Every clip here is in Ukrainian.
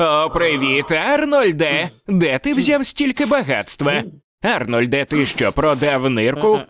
О, привіт, Арнольде! Де ти взяв стільки багатства? Арнольде, ти що, продав нирку?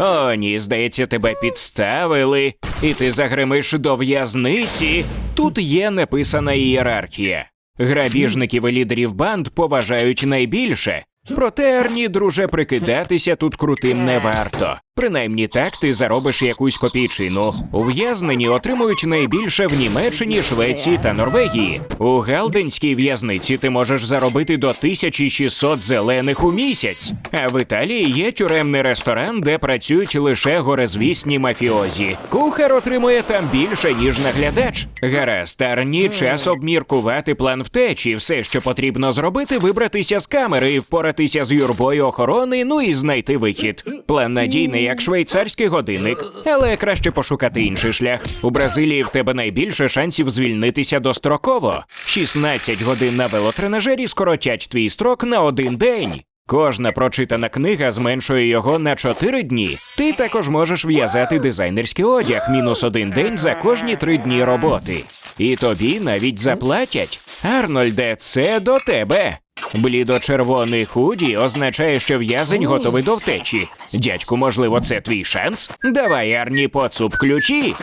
О, ні, здається, тебе підставили, і ти загримиш до в'язниці. Тут є неписана ієрархія. Грабіжників і лідерів банд поважають найбільше. Проте, Арні, друже, прикидатися тут крутим не варто. Принаймні так ти заробиш якусь копійчину. Ув'язнені отримують найбільше в Німеччині, Швеції та Норвегії. У Галденській в'язниці ти можеш заробити до 1600 зелених у місяць. А в Італії є тюремний ресторан, де працюють лише горезвісні мафіозі. Кухар отримує там більше, ніж наглядач. Гаразд, Арні, час обміркувати план втечі. Все, що потрібно зробити, вибратися з камери впоратися з юрбою охорони, ну і знайти вихід. План надійний, як швейцарський годинник, але краще пошукати інший шлях. У Бразилії в тебе найбільше шансів звільнитися достроково. 16 годин на велотренажері скоротять твій строк на один день. Кожна прочитана книга зменшує його на 4 дні. Ти також можеш в'язати дизайнерський одяг мінус один день за кожні три дні роботи. І тобі навіть заплатять. Арнольде, це до тебе. Блідо-червоний худі означає, що в'язень готовий до втечі. Дядьку, можливо, це твій шанс? Давай, Арні, поцуп ключі.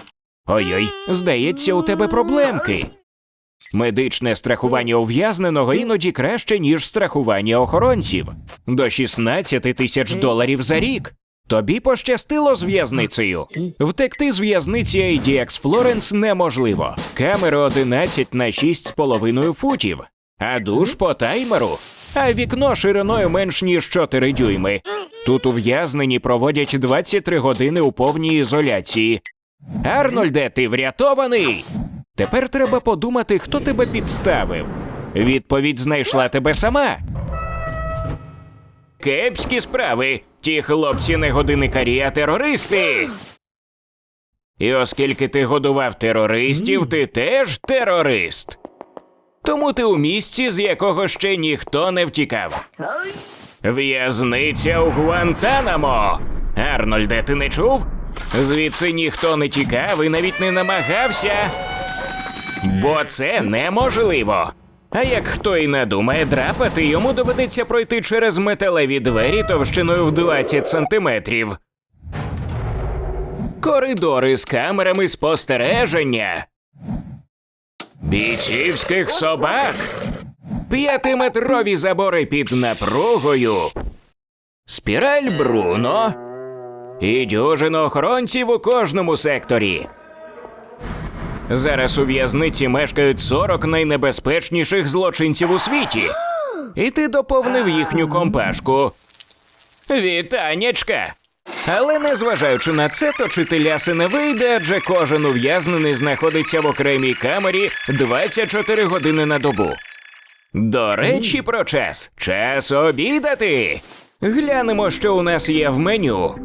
Ой-ой, здається, у тебе проблемки. Медичне страхування ув'язненого іноді краще, ніж страхування охоронців. До 16 тисяч доларів за рік. Тобі пощастило з в'язницею. Втекти з в'язниці ADX Florence неможливо. Камери 11 на 6,5 футів, а душ по таймеру, а вікно шириною менш ніж 4 дюйми. Тут ув'язнені проводять 23 години у повній ізоляції. Арнольде, ти врятований. Тепер треба подумати, хто тебе підставив. Відповідь знайшла тебе сама. Кепські справи. Ті хлопці не годинникарі, а терористи. І оскільки ти годував терористів, ти теж терорист. Тому ти у місці, з якого ще ніхто не втікав. В'язниця у Гуантанамо. Арнольде, ти не чув? Звідси ніхто не тікав і навіть не намагався. Бо це неможливо. А як хто і надумає драпати, йому доведеться пройти через металеві двері товщиною в 20 сантиметрів. Коридори з камерами спостереження. Бійцівських собак. П'ятиметрові забори під напругою. Спіраль Бруно. І дюжину охоронців у кожному секторі. Зараз у в'язниці мешкають 40 найнебезпечніших злочинців у світі. І ти доповнив їхню компашку. Вітанячка! Але незважаючи на це, точити ляси не вийде, адже кожен ув'язнений знаходиться в окремій камері 24 години на добу. До речі, про час. Час обідати. Глянемо, що у нас є в меню.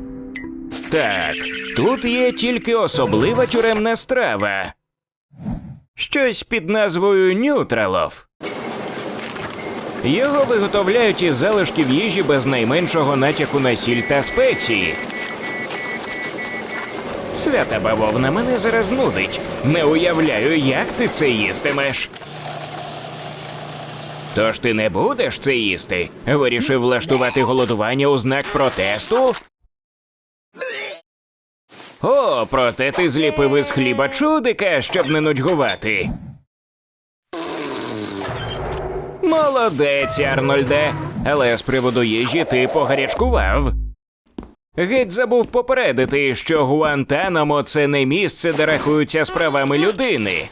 Так, тут є тільки особлива тюремна страва. Щось під назвою Нютралов. Його виготовляють із залишків їжі без найменшого натяку на сіль та спеції. Свята бавовна мене зараз нудить. Не уявляю, як ти це їстимеш. Тож ти не будеш це їсти? Вирішив влаштувати голодування у знак протесту? О, проте ти зліпив із хліба чудика, щоб не нудьгувати. Молодець, Арнольде. Але з приводу їжі ти погарячкував. Геть забув попередити, що Гуантанамо це не місце, де рахуються справами людини.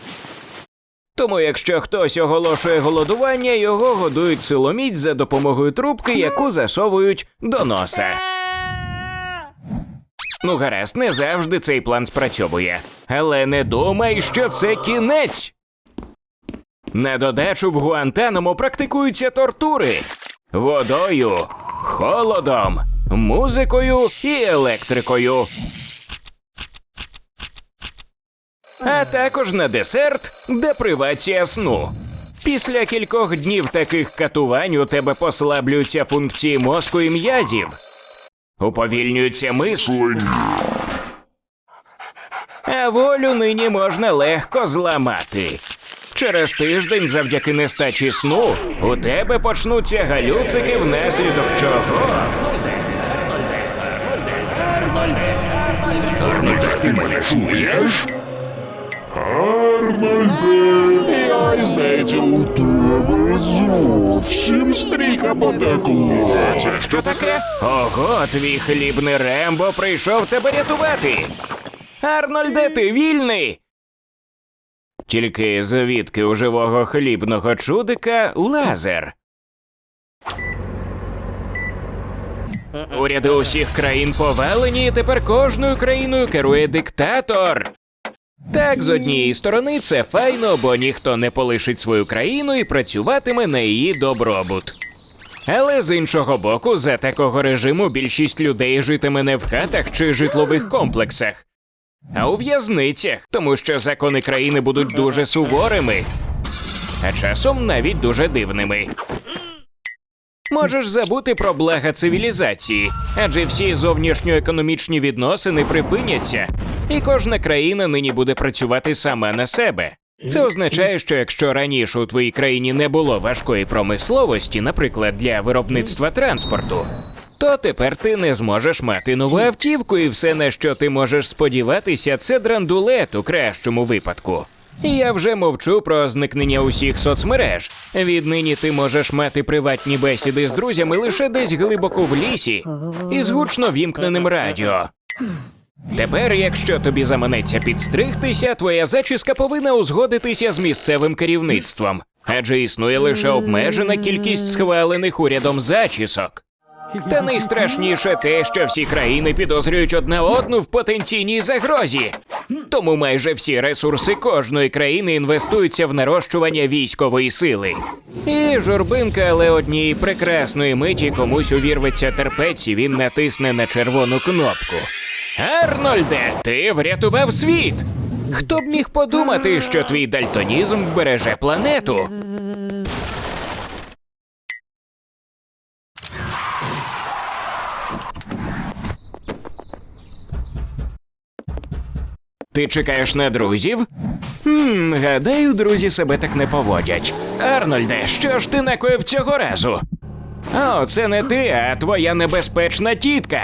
Тому, якщо хтось оголошує голодування, його годують силоміць за допомогою трубки, яку засовують до носа. Ну, гаразд, не завжди цей план спрацьовує. Але не думай, що це кінець. На додачу в Гуантанамо практикуються тортури водою, холодом, музикою і електрикою. А також на десерт депривація сну. Після кількох днів таких катувань у тебе послаблюються функції мозку і м'язів. Уповільнюється мислення. А волю нині можна легко зламати. Через тиждень, завдяки нестачі сну, у тебе почнуться галюцики внаслідок чого. Ти мене чуєш? Арнольде, я, здається, у тебе зовсім стріка потекла. Це що таке? Ого, твій хлібний Рембо прийшов тебе рятувати. Арнольде, ти вільний. Тільки звідки у живого хлібного чудика лазер. Уряди усіх країн повалені, і тепер кожною країною керує диктатор. Так, з однієї сторони, це файно, бо ніхто не полишить свою країну і працюватиме на її добробут. Але з іншого боку, за такого режиму більшість людей житиме не в хатах чи житлових комплексах, а у в'язницях, тому що закони країни будуть дуже суворими, а часом навіть дуже дивними. Можеш забути про блага цивілізації, адже всі зовнішньоекономічні відносини припиняться, і кожна країна нині буде працювати сама на себе. Це означає, що якщо раніше у твоїй країні не було важкої промисловості, наприклад, для виробництва транспорту, то тепер ти не зможеш мати нову автівку, і все, на що ти можеш сподіватися, це драндулет у кращому випадку. Я вже мовчу про зникнення усіх соцмереж. Віднині ти можеш мати приватні бесіди з друзями лише десь глибоко в лісі і з гучно вімкненим радіо. Тепер, якщо тобі заманеться підстригтися, твоя зачіска повинна узгодитися з місцевим керівництвом, адже існує лише обмежена кількість схвалених урядом зачісок. Та найстрашніше те, що всі країни підозрюють одна одну в потенційній загрозі. Тому майже всі ресурси кожної країни інвестуються в нарощування військової сили. І журбинка, але однієї прекрасної миті комусь увірветься терпець, і він натисне на червону кнопку. Арнольде, ти врятував світ! Хто б міг подумати, що твій дальтонізм вбереже планету? Ти чекаєш на друзів? Хм, гадаю, друзі себе так не поводять. Арнольде, що ж ти накоїв цього разу? О, це не ти, а твоя небезпечна тітка.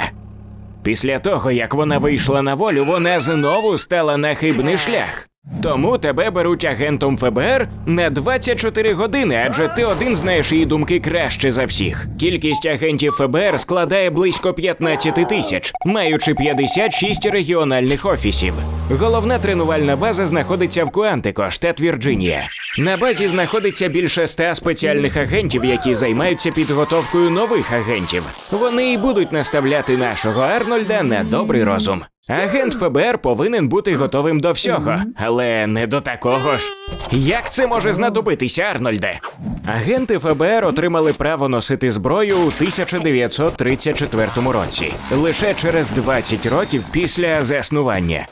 Після того, як вона вийшла на волю, вона знову стала на хибний шлях. Тому тебе беруть агентом ФБР на 24 години, адже ти один знаєш її думки краще за всіх. Кількість агентів ФБР складає близько 15 тисяч, маючи 56 регіональних офісів. Головна тренувальна база знаходиться в Куантико, штат Вірджинія. На базі знаходиться більше ста спеціальних агентів, які займаються підготовкою нових агентів. Вони і будуть наставляти нашого Арнольда на добрий розум. Агент ФБР повинен бути готовим до всього, але не до такого ж. Як це може знадобитися, Арнольде? Агенти ФБР отримали право носити зброю у 1934 році, лише через 20 років після заснування.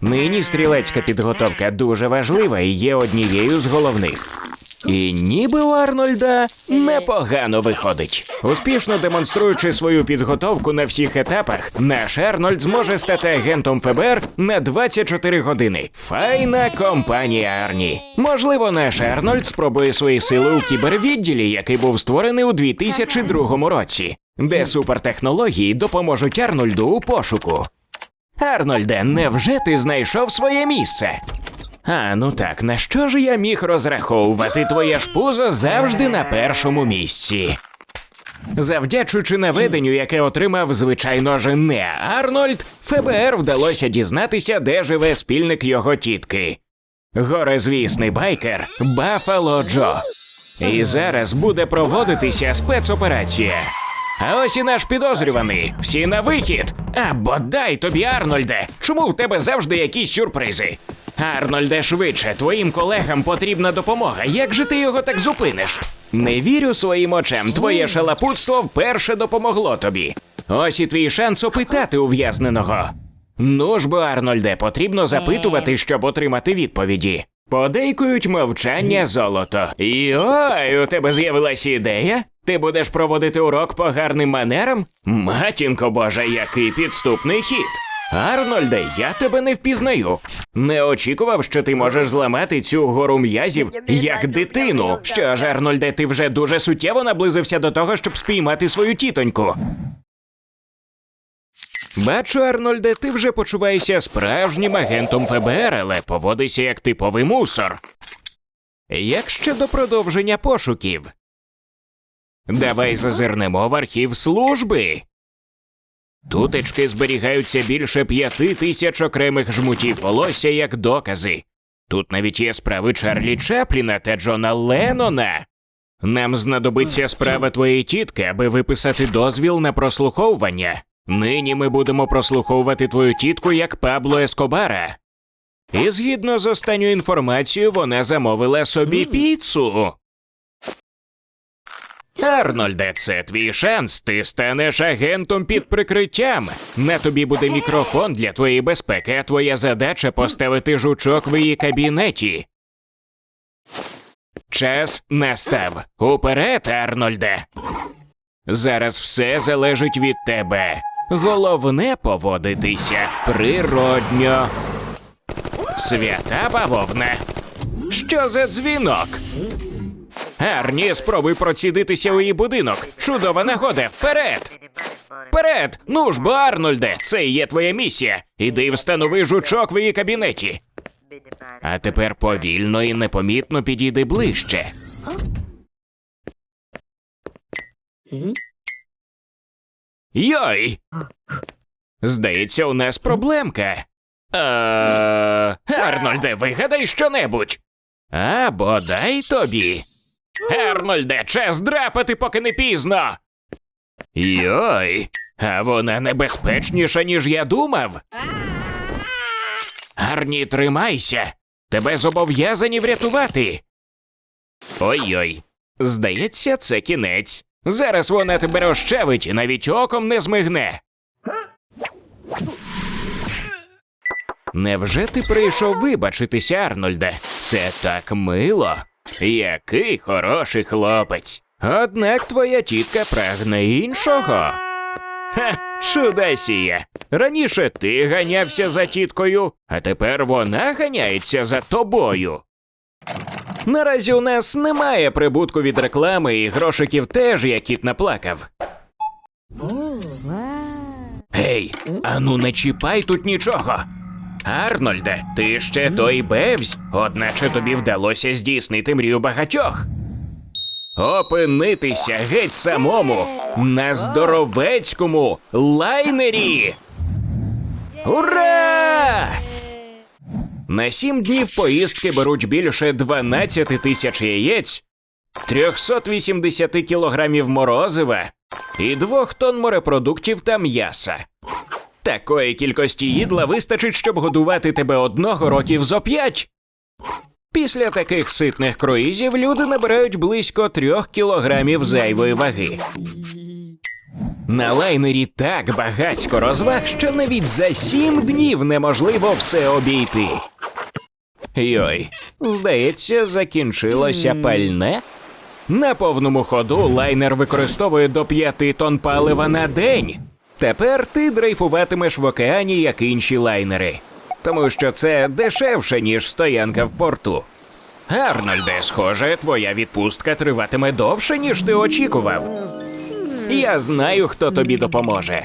Нині стрілецька підготовка дуже важлива і є однією з головних. І ніби у Арнольда непогано виходить. Успішно демонструючи свою підготовку на всіх етапах, наш Арнольд зможе стати агентом ФБР на 24 години. Файна компанія Арні. Можливо, наш Арнольд спробує свої сили у кібервідділі, який був створений у 2002 році, де супертехнології допоможуть Арнольду у пошуку. Арнольде, невже ти знайшов своє місце? А, ну так, на що ж я міг розраховувати твоє ж пузо завжди на першому місці? Завдячуючи наведенню, яке отримав, звичайно ж, не Арнольд, ФБР вдалося дізнатися, де живе спільник його тітки. Горизвісний байкер Баффало Джо. І зараз буде проводитися спецоперація. А ось і наш підозрюваний. Всі на вихід. А бодай тобі, Арнольде. Чому в тебе завжди якісь сюрпризи? Арнольде, швидше, твоїм колегам потрібна допомога. Як же ти його так зупиниш? Не вірю своїм очам. Твоє шалапутство вперше допомогло тобі. Ось і твій шанс опитати ув'язненого. Ну ж бо, Арнольде, потрібно запитувати, щоб отримати відповіді. Подейкують мовчання золото. І ой, у тебе з'явилася ідея? Ти будеш проводити урок по гарним манерам? Матінко Божа, який підступний хід. Арнольде, я тебе не впізнаю. Не очікував, що ти можеш зламати цю гору м'язів як дитину. Що ж, Арнольде, ти вже дуже суттєво наблизився до того, щоб спіймати свою тітоньку. Бачу, Арнольде, ти вже почуваєшся справжнім агентом ФБР, але поводишся як типовий мусор. Як щодо продовження пошуків? Давай зазирнемо в архів служби. Тутечки зберігаються більше п'яти тисяч окремих жмутів волосся як докази. Тут навіть є справи Чарлі Чапліна та Джона Леннона. Нам знадобиться справа твоєї тітки, аби виписати дозвіл на прослуховування. Нині ми будемо прослуховувати твою тітку як Пабло Ескобара. І згідно з останньою інформацією, вона замовила собі піцу. Арнольде, це твій шанс. Ти станеш агентом під прикриттям. На тобі буде мікрофон для твоєї безпеки, а твоя задача поставити жучок в її кабінеті. Час настав. Уперед, Арнольде. Зараз все залежить від тебе. Головне поводитися природньо. Свята бавовна. Що за дзвінок? Арні, спробуй процідитися у її будинок. Чудова нагода. Вперед! Вперед! Ну ж бо, Арнольде, це і є твоя місія. Іди встанови жучок в її кабінеті. А тепер повільно і непомітно підійди ближче. Йой! Здається, у нас проблемка. Арнольде, вигадай щонебудь. А бодай тобі. Арнольде, час драпати, поки не пізно. Йой, а вона небезпечніша, ніж я думав. Арні, тримайся. Тебе зобов'язані врятувати. Ой-ой. Здається, це кінець. Зараз вона тебе розчавить і навіть оком не змигне. Невже ти прийшов вибачитися, Арнольде? Це так мило. Який хороший хлопець. Однак твоя тітка прагне іншого. Ха, чудесіє. Раніше ти ганявся за тіткою, а тепер вона ганяється за тобою. Наразі у нас немає прибутку від реклами і грошиків теж, як кіт наплакав. Гей, ану не чіпай тут нічого. Арнольде, ти ще той бевсь, одначе тобі вдалося здійснити мрію багатьох. Опинитися геть самому на здоровецькому лайнері. Ура! На сім днів поїздки беруть більше 12 тисяч яєць, 380 кілограмів морозива і двох тонн морепродуктів та м'яса. Такої кількості їдла вистачить, щоб годувати тебе одного років зо п'ять. Після таких ситних круїзів люди набирають близько трьох кілограмів зайвої ваги. На лайнері так багатько розваг, що навіть за сім днів неможливо все обійти. Йой, здається, закінчилося пальне. На повному ходу лайнер використовує до п'яти тонн палива на день. Тепер ти дрейфуватимеш в океані, як інші лайнери, тому що це дешевше, ніж стоянка в порту. Арнольде, схоже, твоя відпустка триватиме довше, ніж ти очікував. Я знаю, хто тобі допоможе.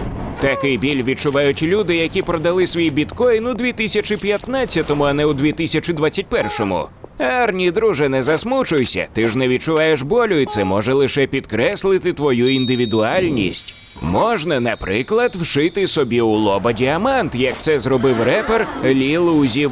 Такий біль відчувають люди, які продали свій біткоін у 2015-му, а не у 2021-му. Арні, друже, не засмучуйся. Ти ж не відчуваєш болю, і це може лише підкреслити твою індивідуальність. Можна, наприклад, вшити собі у лоба діамант, як це зробив репер Ліл Узі.